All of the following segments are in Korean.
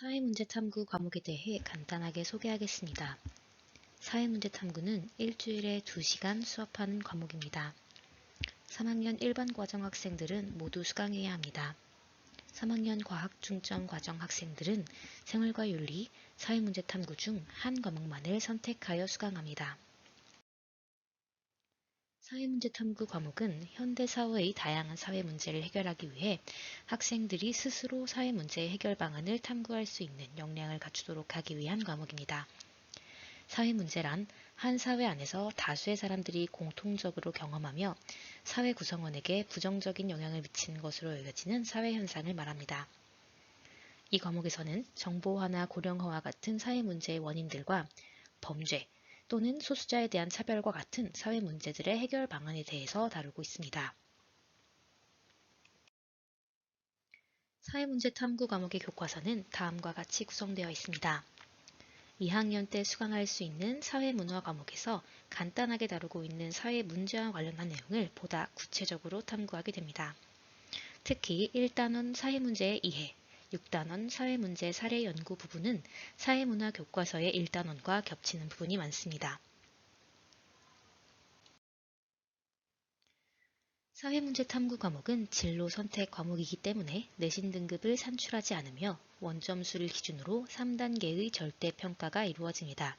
사회문제 탐구 과목에 대해 간단하게 소개하겠습니다. 사회문제 탐구는 일주일에 2시간 수업하는 과목입니다. 3학년 일반 과정 학생들은 모두 수강해야 합니다. 3학년 과학 중점 과정 학생들은 생활과 윤리, 사회문제 탐구 중 한 과목만을 선택하여 수강합니다. 사회문제 탐구 과목은 현대 사회의 다양한 사회 문제를 해결하기 위해 학생들이 스스로 사회 문제 해결 방안을 탐구할 수 있는 역량을 갖추도록 하기 위한 과목입니다. 사회 문제란 한 사회 안에서 다수의 사람들이 공통적으로 경험하며 사회 구성원에게 부정적인 영향을 미치는 것으로 여겨지는 사회 현상을 말합니다. 이 과목에서는 정보화나 고령화와 같은 사회 문제의 원인들과 범죄, 또는 소수자에 대한 차별과 같은 사회 문제들의 해결 방안에 대해서 다루고 있습니다. 사회문제 탐구 과목의 교과서는 다음과 같이 구성되어 있습니다. 2학년 때 수강할 수 있는 사회문화 과목에서 간단하게 다루고 있는 사회 문제와 관련한 내용을 보다 구체적으로 탐구하게 됩니다. 특히 1단원 사회문제의 이해, 6단원 사회문제 사례 연구 부분은 사회문화 교과서의 1단원과 겹치는 부분이 많습니다. 사회문제 탐구 과목은 진로 선택 과목이기 때문에 내신 등급을 산출하지 않으며 원점수를 기준으로 3단계의 절대 평가가 이루어집니다.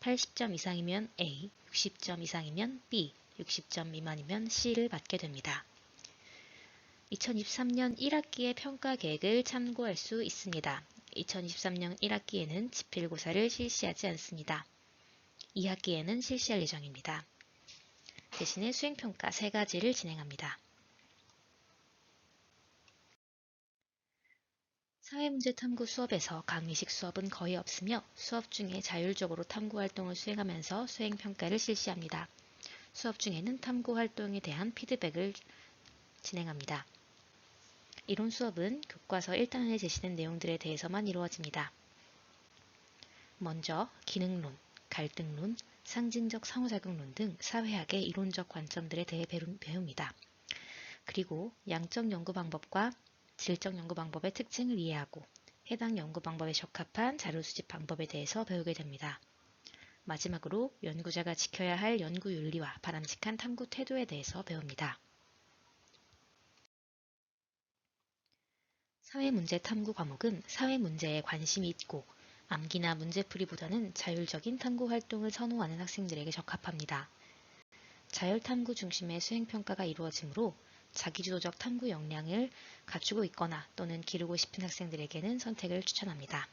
80점 이상이면 A, 60점 이상이면 B, 60점 미만이면 C를 받게 됩니다. 2023년 1학기의 평가 계획을 참고할 수 있습니다. 2023년 1학기에는 지필고사를 실시하지 않습니다. 2학기에는 실시할 예정입니다. 대신에 수행평가 3가지를 진행합니다. 사회문제 탐구 수업에서 강의식 수업은 거의 없으며 수업 중에 자율적으로 탐구 활동을 수행하면서 수행평가를 실시합니다. 수업 중에는 탐구 활동에 대한 피드백을 진행합니다. 이론 수업은 교과서 1단원에 제시된 내용들에 대해서만 이루어집니다. 먼저 기능론, 갈등론, 상징적 상호작용론 등 사회학의 이론적 관점들에 대해 배웁니다. 그리고 양적 연구 방법과 질적 연구 방법의 특징을 이해하고 해당 연구 방법에 적합한 자료 수집 방법에 대해서 배우게 됩니다. 마지막으로 연구자가 지켜야 할 연구 윤리와 바람직한 탐구 태도에 대해서 배웁니다. 사회문제 탐구 과목은 사회 문제에 관심이 있고 암기나 문제풀이보다는 자율적인 탐구 활동을 선호하는 학생들에게 적합합니다. 자율탐구 중심의 수행평가가 이루어지므로 자기주도적 탐구 역량을 갖추고 있거나 또는 기르고 싶은 학생들에게는 선택을 추천합니다.